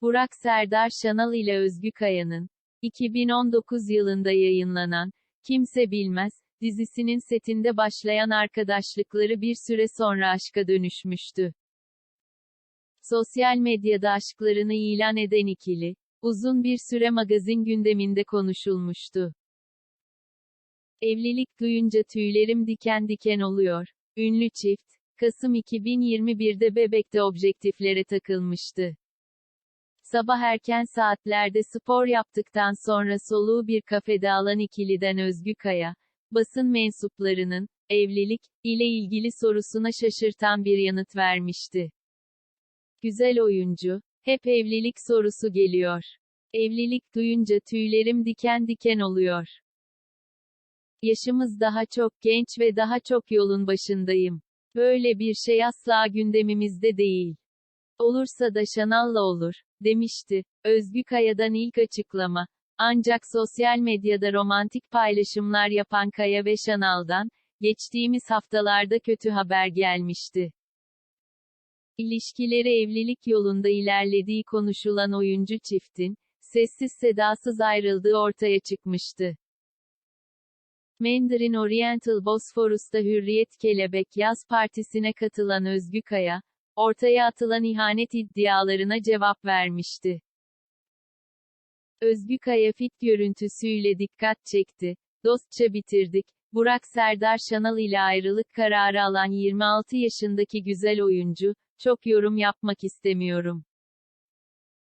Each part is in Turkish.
Burak Serdar Şanal ile Özgü Kaya'nın 2019 yılında yayınlanan Kimse Bilmez dizisinin setinde başlayan arkadaşlıkları bir süre sonra aşka dönüşmüştü. Sosyal medyada aşklarını ilan eden ikili, uzun bir süre magazin gündeminde konuşulmuştu. Evlilik duyunca tüylerim diken diken oluyor. Ünlü çift, Kasım 2021'de Bebek'te objektiflere takılmıştı. Sabah erken saatlerde spor yaptıktan sonra soluğu bir kafede alan ikiliden Özgü Kaya, basın mensuplarının, evlilik, ile ilgili sorusuna şaşırtan bir yanıt vermişti. Güzel oyuncu, hep evlilik sorusu geliyor. Evlilik duyunca tüylerim diken diken oluyor. Yaşımız daha çok genç ve daha çok yolun başındayım. Böyle bir şey asla gündemimizde değil. Olursa da Şanal'la olur, demişti. Özgü Kaya'dan ilk açıklama. Ancak sosyal medyada romantik paylaşımlar yapan Kaya ve Şanal'dan, geçtiğimiz haftalarda kötü haber gelmişti. İlişkileri evlilik yolunda ilerlediği konuşulan oyuncu çiftin, sessiz sedasız ayrıldığı ortaya çıkmıştı. Mandarin Oriental Bosphorus'ta Hürriyet Kelebek Yaz Partisi'ne katılan Özgü Kaya, ortaya atılan ihanet iddialarına cevap vermişti. Özgü Kaya fit görüntüsüyle dikkat çekti. Dostça bitirdik. Burak Serdar Şanal ile ayrılık kararı alan 26 yaşındaki güzel oyuncu, çok yorum yapmak istemiyorum.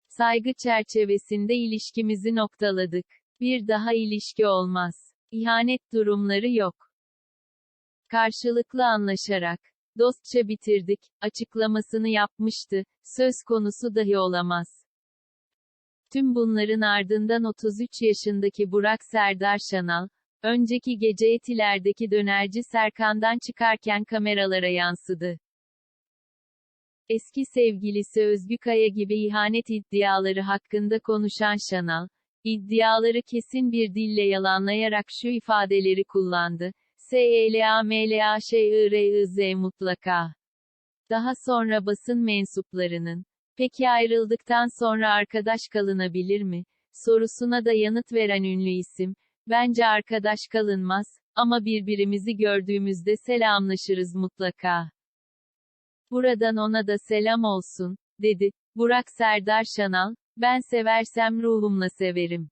Saygı çerçevesinde ilişkimizi noktaladık. Bir daha ilişki olmaz. İhanet durumları yok. Karşılıklı anlaşarak, dostça bitirdik, açıklamasını yapmıştı, söz konusu dahi olamaz. Tüm bunların ardından 33 yaşındaki Burak Serdar Şanal, önceki gece Etiler'deki dönerci Serkan'dan çıkarken kameralara yansıdı. Eski sevgilisi Özgü Kaya gibi ihanet iddiaları hakkında konuşan Şanal, iddiaları kesin bir dille yalanlayarak şu ifadeleri kullandı. S-E-L-A-M-L-A-Ş-I-R-I-Z mutlaka. Daha sonra basın mensuplarının, peki ayrıldıktan sonra arkadaş kalınabilir mi? sorusuna da yanıt veren ünlü isim, bence arkadaş kalınmaz, ama birbirimizi gördüğümüzde selamlaşırız mutlaka. Buradan ona da selam olsun, dedi. Burak Serdar Şanal, ben seversem ruhumla severim.